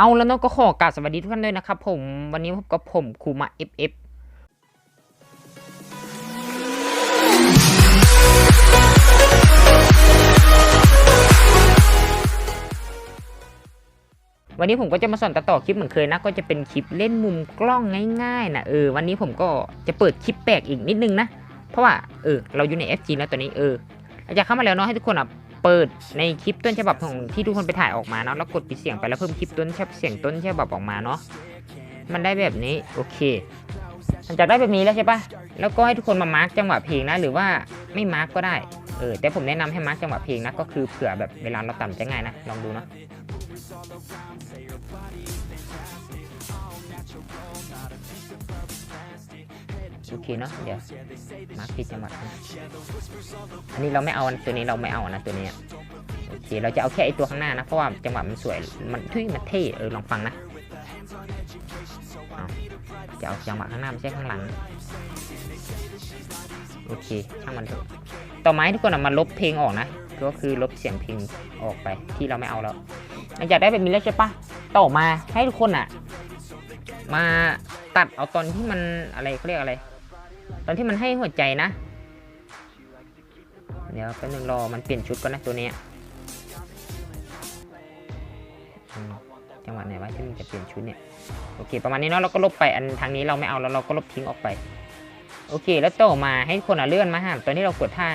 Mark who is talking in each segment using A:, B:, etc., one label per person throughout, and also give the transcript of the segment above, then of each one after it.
A: เอาแล้วเนาะก็ขอกราบสวัสดีทุกท่านด้วยนะครับผมวันนี้พบกับผมคูมา FF วันนี้ผมก็จะมาสอนตัดต่อคลิปเหมือนเคยนะ ก็จะเป็นคลิปเล่นมุมกล้องง่ายๆนะเออวันนี้ผมก็จะเปิดคลิปแปลกอีกนิดนึงนะ เพราะว่าเออเราอยู่ใน FG แล้วตอนนี้เอออาจจะเข้ามาแล้วเนาะให้ทุกคนอะ เปิดในคลิปต้นฉบับของที่ทุกคนไปถ่ายออกมาเนาะแล้วกดปิดเสียงไปแล้วเพิ่มคลิปต้นฉบับเสียงต้นฉบับออกมาเนาะมันได้แบบนี้โอเคหลังจากได้แบบนี้แล้วใช่ปะแล้วก็ให้ทุกคนมามาร์กจังหวะเพลงนะ หรือว่าไม่มาร์กก็ได้เออแต่ผมแนะนำให้มาร์กจังหวะเพลงนะก็คือเผื่อแบบเวลาเราต่ำจะง่ายนะลองดูเนาะ โอเคเนาะเดี๋ยวมาร์คผิดจังหวะนะอันนี้เราไม่เอาตัวนี้เราไม่เอานะตัวนี้โอเคเราจะเอาแค่ไอตัวข้างหน้านะเพราะว่าจังหวะมันสวยมันทุยมันเท่เออลองฟังนะจะเอาจังหวะข้างหน้าไม่ใช่ข้างหลังโอเคช่างมันเถอะต่อมาให้ทุกคนอะมาลบเพลงออกนะ ก็คือลบเสียงเพลงออกไปที่เราไม่เอาแล้วหลังจากได้แบบนี้แล้วใช่ปะต่อมาให้ทุกคนอะมาตัดเอาตอนที่มันอะไรเขาเรียกอะไร ตอนที่มันให้หัวใจนะ เดี๋ยวแป๊บนึงรอมันเปลี่ยนชุดก่อนนะตัวนี้จังหวะไหนวะที่มันจะเปลี่ยนชุดเนี่ยโอเค ประมาณนี้เนาะเราก็ลบไปอันทางนี้เราไม่เอาแล้วเราก็ลบทิ้งออกไป โอเค แล้วต่อมาให้คนอะเลื่อนมาห้ามตอนที่เรากดท่า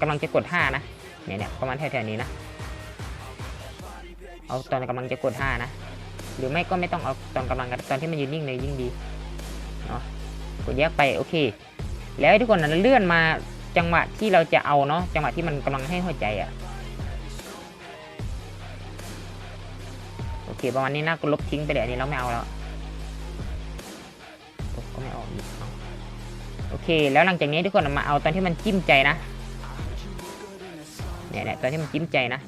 A: กำลังจะกดท่านะเนี่ยเนี่ยประมาณแถวๆนี้นะเอาตอนกำลังจะกดท่านะหรือไม่ก็ไม่ต้องเอาตอนกำลังกันตอนที่มันยืนนิ่งเลยยิ่งดีเนาะกดแยกไปโอเค แล้วทุกคนนั้นเลื่อนมาจังหวะที่เราจะเอาเนาะจังหวะที่มันกำลังให้หัวใจอะ่ะโอเคประมาณนี้นะก็ลบทิ้งไปเลยอันนี้เราไม่เอาแล้วก็ไม่ออกอีกโอเค แล้วหลังจากนี้ทุกคนมาเอาตอนที่มันจิ้มใจนะเนี่ยเนี่ยตอนที่มันจิ้มใจนะ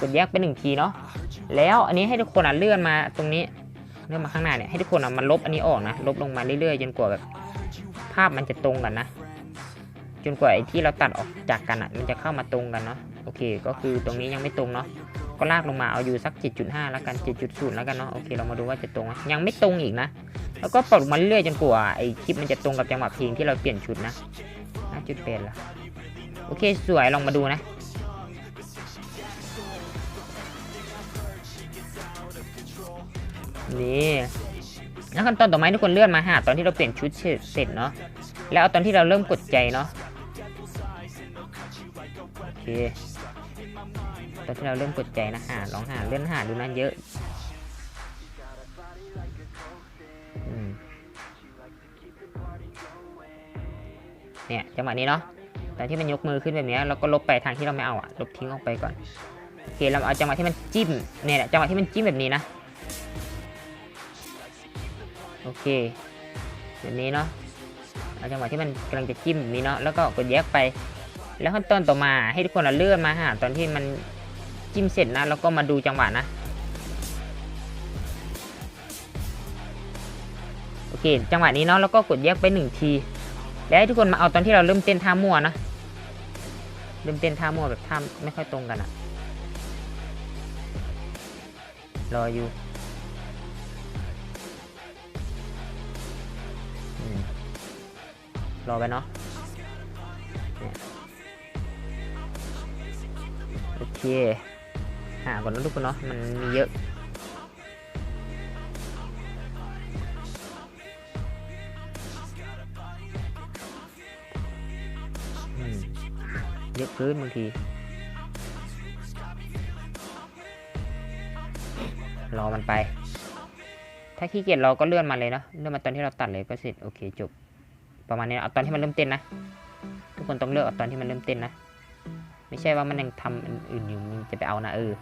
A: กดแยกไปหนึ่งทีเนาะแล้วอันนี้ให้ทุกคนอะเลื่อนมาตรงนี้ เลื่อนมาข้างหน้าเนี่ยให้ทุกคนอะมันลบอันนี้ออกนะลบลงมาเรื่อยๆจนกว่าแบบภาพมันจะตรงกันนะจนกว่าไอ้ที่เราตัดออกจากกันอะมันจะเข้ามาตรงกันเนาะโอเค ก็คือตรงนี้ยังไม่ตรงเนาะก็ลากลงมาเอาอยู่สัก 7.5 แล้วกัน 7.0 แล้วกันเนาะโอเคเรามาดูว่าจะตรงยังไม่ตรงอีกนะ แล้วก็ปรับลงมาเรื่อยจนกว่าไอ้คลิปมันจะตรงกับจังหวะเพลงที่เราเปลี่ยนชุดนะ5.8ละโอเคสวยลองมาดูนะ นี่แล้วขั้นตอนต่อมาทุกคนเลื่อนมาหาตอนที่เราเปลี่ยนชุดเสร็จเนาะแล้วเอาตอนที่เราเริ่มกดใจเนาะโอเคตอนที่เราเริ่มกดใจนะหาลองหาเลื่อนหาดูนะเยอะเนี่ยจังหวะนี้เนาะตอนที่มันยกมือขึ้นแบบนี้เราก็ลบไปทางที่เราไม่เอาอะลบทิ้งออกไปก่อนโอเคเราเอาจังหวะที่มันจิ้มเนี่ยจังหวะที่มันจิ้มแบบนี้นะ โอเคแบบนี้เนาะเอาจังหวะที่มันกำลังจะจิ้มนี้เนาะแล้วก็กดแยกไป แล้วขั้นตอนต่อมาให้ทุกคนเอาเลื่อนมาหาตอนที่มันจิ้มเสร็จนะแล้วก็มาดูจังหวะนะโอเค จังหวะนี้เนาะแล้วก็กดแยกไปหนึ่งทีแล้วให้ทุกคนมาเอาตอนที่เราเริ่มเต้นท่ามั่วนะเริ่มเต้นท่ามั่วแบบท่าไม่ค่อยตรงกันอะรออยู่ รอไปเนาะโอเคหาก่อนนะทุกคนเนาะมันมีเยอะเยอะเกินบางที รอมันไป ถ้าขี้เกียจเราก็เลื่อนมาเลยเนาะเลื่อนมาตอนที่เราตัดเลยก็เสร็จ โอเคจบ ประมาณนี้เอาตอนที่มันเริ่มเต้นนะ ทุกคนต้องเลือกเอาตอนที่มันเริ่มเต้นนะ ไม่ใช่ว่ามันยังทำอื่นอยู่มึงจะไปเอานะเออ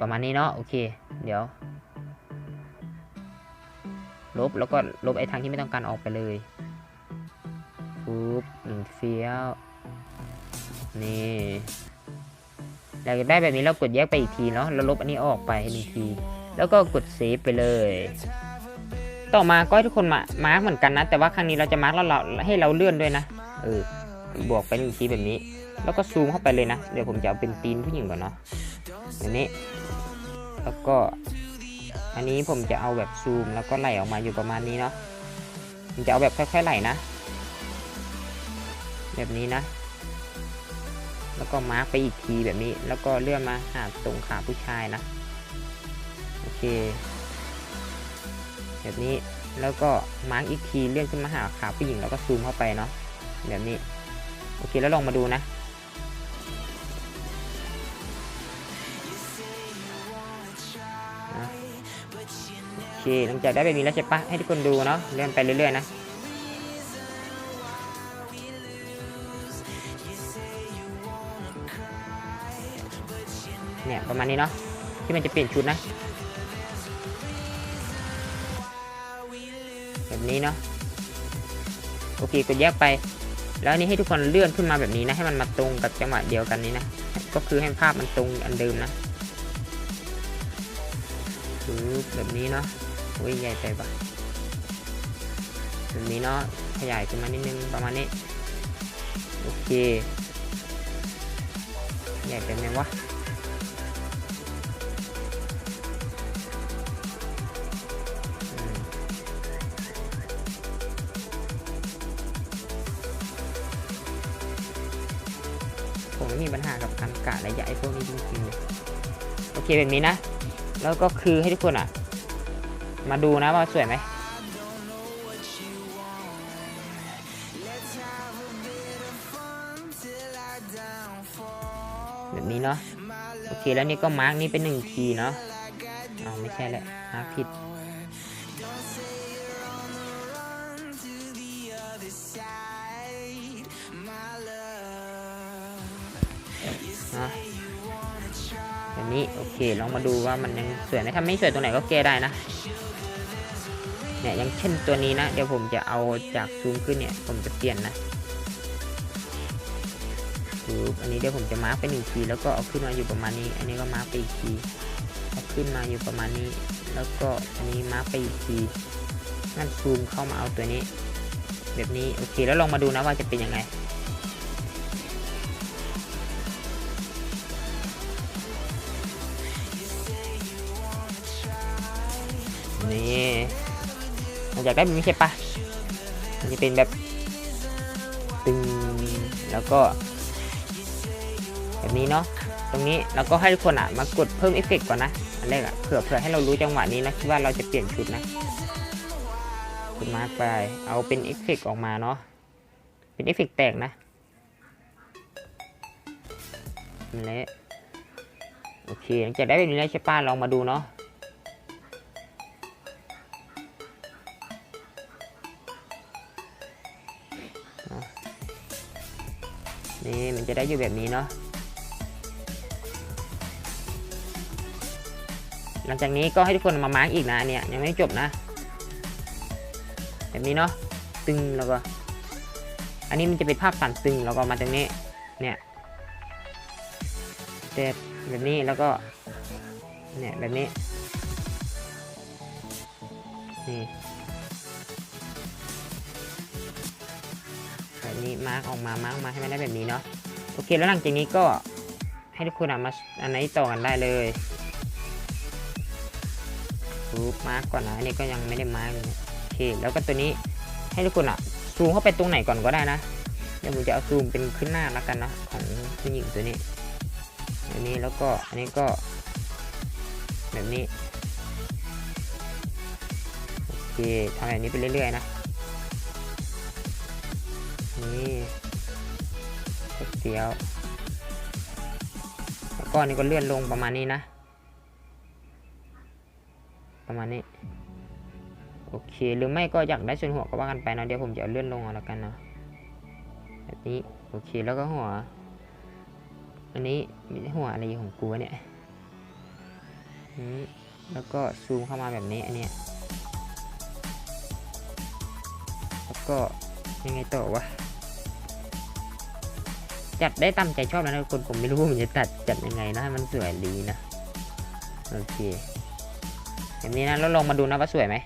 A: ประมาณนี้เนาะโอเค เดี๋ยว ลบแล้วก็ลบไอ้ทางที่ไม่ต้องการออกไปเลยปุ๊บหนึ่งเฟี้ยวนี่เราจะได้แบบนี้เรากดแยกไปอีกทีเนาะแล้วลบอันนี้ออกไปหนึ่งที แล้วก็กดเซฟไปเลย ต่อมาก็ให้ทุกคนมามาร์กเหมือนกันนะ แต่ว่าครั้งนี้เราจะมาร์กแล้วเราให้เราเลื่อนด้วยนะเออบวกไปหนึ่งทีแบบนี้ แล้วก็ซูมเข้าไปเลยนะ เดี๋ยวผมจะเอาเป็นตีนผู้หญิงก่อนเนาะแบบนี้ แล้วก็ อันนี้ผมจะเอาแบบซูมแล้วก็ไหลออกมาอยู่ประมาณนี้เนาะผมจะเอาแบบค่อยๆไหลนะ แบบนี้นะ แล้วก็มาร์กไปอีกทีแบบนี้ แล้วก็เลื่อนมาหาตรงขาผู้ชายนะ โอเค แบบนี้แล้วก็มาร์กอีกทีเลื่อนขึ้นมาหาขาผู้หญิงแล้วก็ซูมเข้าไปเนาะแบบนี้ โอเคแล้วลองมาดูนะนะ โอเคหลังจากได้แบบนี้แล้วใช่ปะให้ทุกคนดูเนาะเลื่อนไปเรื่อยๆนะเนี่ยประมาณนี้เนาะที่มันจะเปลี่ยนชุดนะ แบบนี้เนาะโอเคกดแยกไป แล้วนี้ให้ทุกคนเลื่อนขึ้นมาแบบนี้นะ ให้มันมาตรงกับจังหวะเดียวกันนี้นะ ก็คือให้ภาพมันตรงอันเดิมนะปึ๊บแบบนี้เนาะโอ้ยใหญ่ไปปะแบบนี้เนาะขยายขึ้นมานิดนึงประมาณนี้ โอเค ใหญ่ไปไหมวะ ไม่มีปัญหากับการกะระยะไอ้พวกนี้จริงๆเลยโอเคแบบนี้นะ แล้วก็คือให้ทุกคนอะ มาดูนะว่าสวยไหมแบบนี้เนาะโอเคแล้วนี่ก็มาร์กนี่เป็นหนึ่งทีเนาะอ๋อไม่ใช่แหละมาร์กผิด นะแบบนี้โอเคลองมาดูว่ามันยังสวยไหมถ้าไม่สวยตรงไหนก็แก้ได้นะเนี่ยอย่างเช่นตัวนี้นะ เดี๋ยวผมจะเอาจากซูมขึ้นเนี่ย ผมจะเปลี่ยนนะปึ๊บอันนี้เดี๋ยวผมจะมาร์กไปหนึ่งทีแล้วก็เอาขึ้นมาอยู่ประมาณนี้ อันนี้ก็มาร์กไปอีกทีเอาขึ้นมาอยู่ประมาณนี้ แล้วก็อันนี้มาร์กไปอีกทีงั้นซูมเข้ามาเอาตัวนี้ แบบนี้โอเคแล้วลองมาดูนะว่าจะเป็นยังไง มันอยากแบบนี้ใช่ปะมันจะเป็นแบบตึงแล้วก็ แบบนี้เนาะตรงนี้เราก็ให้ทุกคนอะมากดเพิ่มเอฟเฟกก่อนนะอันแรกอะเผื่อเผื่อให้เรารู้จังหวะนี้นะที่ว่าเราจะเปลี่ยนชุดนะกดมาร์กไปเอาเป็นเอฟเฟกออกมาเนาะเป็นเอฟเฟกแตกนะมันและโอเคจากได้แบบนี้แล้วใช่ป้าลองมาดูเนาะ นี่มันจะได้อยู่แบบนี้เนาะหลังจากนี้ก็ให้ทุกคนมามาร์กอีกนะเนี่ยยังไม่จบนะ แบบนี้เนาะตึงแล้วก็ อันนี้มันจะเป็นภาพสั่นตึงแล้วก็มาตรงนี้เนี่ยเด็ดแบบนี้แล้วก็เนี่ยแบบนี้นี่ นี้มาร์กออกมามาร์กมาให้มันได้แบบนี้เนาะโอเคแล้วหลังจากนี้ก็ให้ทุกคนอะมาอันไหนต่อกันได้เลยปุ๊บมาร์กก่อนนะอันนี้ก็ยังไม่ได้มาร์กเลยโอเคแล้วก็ตัวนี้ให้ทุกคนอะซูมเข้าไปตรงไหนก่อนก็ได้นะเดี๋ยวผมจะเอาซูมเป็นขึ้นหน้าแล้วกันนะของผู้หญิงตัวนี้อันนี้แล้วก็อันนี้ก็ แบบนี้โอเคทำแบบนี้ไปเรื่อยๆนะ นี่เสียวแล้วก็นี่ก็เลื่อนลงประมาณนี้นะ ประมาณนี้ โอเค หรือไม่ก็อยากได้ส่วนหัวก็ว่ากันไปนะ เดี๋ยวผมจะเเลื่อนลงเอาแล้วกันเนาะแบบนี้ โอเค แล้วก็หัว อันนี้มีหัวอะไรของกูวเนี่ยแล้วก็ซูมเข้ามาแบบนี้อันเนี้ยแล้วก็ยังไงต่อวะ จัดได้ตามใจชอบแล้วนะคนผมไม่รู้ว่าผมจะตัดจัดยังไงนะมันสวยดีนะโอเคแบบนี้นะแล้วลองมาดูนะว่าสวยไหม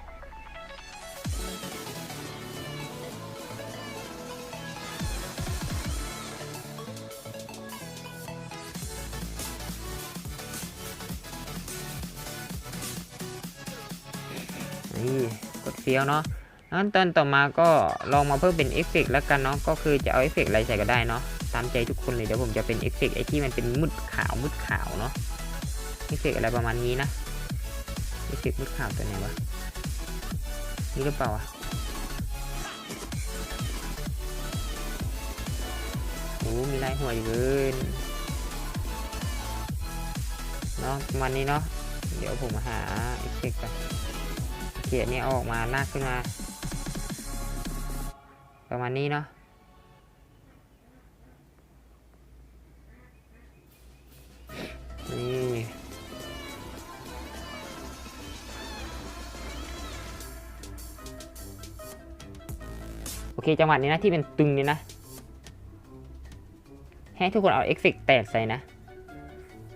A: นี่กดเฟี้ยวเนาะั้นตอนต่อมาก็ลองมาเพิ่มเป็นเอฟเฟกต์แล้วกันเนาะก็คือจะเอาเอฟเฟกต์อะไรใส่ก็ได้เนาะตามใจทุกคนเลยเดี๋ยวผมจะเป็นเอฟเฟกต์ไอที่มันเป็นมุดขาวมุดขาวเนาะเอฟเฟกต์อะไรประมาณนี้นะเอฟเฟกต์มุดขาวตัวไหนวะนี่หรือเปล่าวะโอ้มีลายหัวอยู่เกินเนาะประมาณนี้เนาะเดี๋ยวผมหาเอฟเฟกต์กันเคอันนี้เอออกมาลากขึ้นมา ประมาณนี้เนาะนี่โอเคจังหวะนี้นะที่เป็นตึงนี่นะ ให้ทุกคนเอาเอฟเฟกต์แตกใส่นะ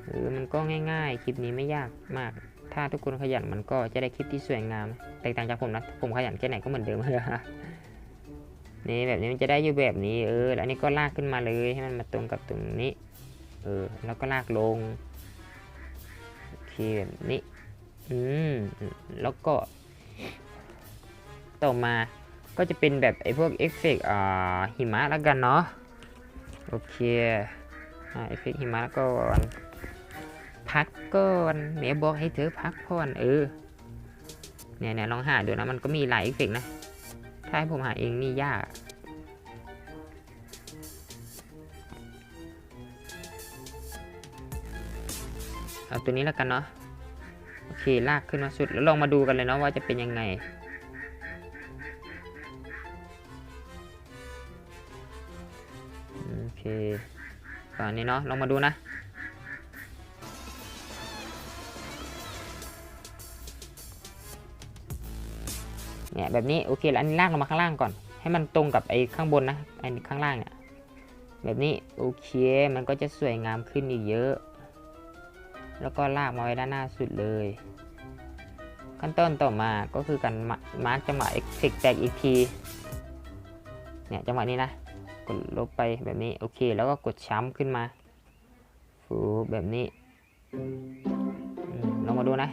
A: เออมันก็ง่ายๆ คลิปนี้ไม่ยากมาก ถ้าทุกคนขยันมันก็จะได้คลิปที่สวยงาม แตกต่างจากผมนะ ผมขยันแค่ไหนก็เหมือนเดิมเลยฮะ นี่แบบนี้มันจะได้อยู่แบบนี้เออแล้วนี้ก็ลากขึ้นมาเลยให้มันมาตรงกับตรงนี้ เออ แล้วก็ลากลงโอเคแบบนี้อืมแล้วก็ ต่อมาก็จะเป็นแบบไอ้พวกเอฟเฟกต์อ่าหิมะแล้วกันเนาะโอเคอ่าเอฟเฟกต์หิมะก่อนพักก่อนเมียบอกให้เธอพักผ่อนเออเนี่ยเนี่ยลองหาดูนะมันก็มีหลายเอฟเฟกต์นะ ถ้าให้ผมหาเองนี่ยากเอาตัวนี้แล้วกันเนาะโอเคลากขึ้นมาสุดแล้วลองมาดูกันเลยเนาะว่าจะเป็นยังไง โอเคตอนนี้เนาะลองมาดูนะ เนี่ยแบบนี้โอเคแล้วอันนี้ลากลงมาข้างล่างก่อน ให้มันตรงกับไอ้ข้างบนนะไอ้ข้างล่างเนี่ยแบบนี้โอเคมันก็จะสวยงามขึ้นอีกเยอะ แล้วก็ลากมาไว้ด้านหน้าสุดเลย ขั้นตอนต่อมาก็คือการมาร์กจังหวะเอ็กซกแตกอีกทีเนี่ยจังหวะนี้นะกดลบไปแบบนี้โอเค แล้วก็กดช้ำขึ้นมาฟูแบบนี้ลองมาดูนะ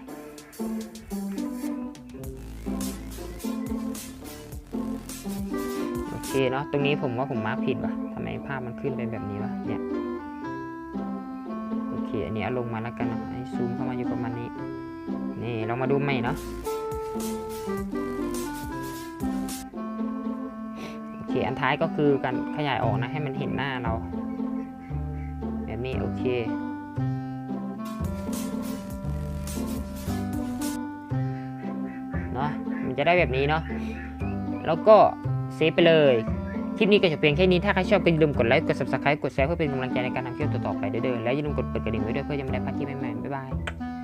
A: เคเนาะตรงนี้ผมว่าผมมาร์คผิดวะทำไมภาพมันขึ้นเป็นแบบนี้วะเนี่ยโอเคอันนี้เอาลงมาแล้วกันนะให้ซูมเข้ามาอยู่ประมาณนี้ นี่เรามาดูใหม่เนาะโอเคอันท้ายก็คือการขยายออกนะให้มันเห็นหน้าเรา แบบนี้โอเคเนาะมันจะได้แบบนี้เนาะแล้วก็ เซฟไปเลย คลิปนี้ก็จะเพียงแค่นี้ ถ้าใครชอบก็อย่าลืมกดไลค์ กด subscribe กดแชร์เพื่อเป็นกำลังใจในการทำคลิปต่อๆไปเด้อๆและอย่าลืมกดเปิดกระดิ่งไว้ด้วยเพื่อจะไม่ได้พลาดคลิปใหม่ๆบ๊ายบาย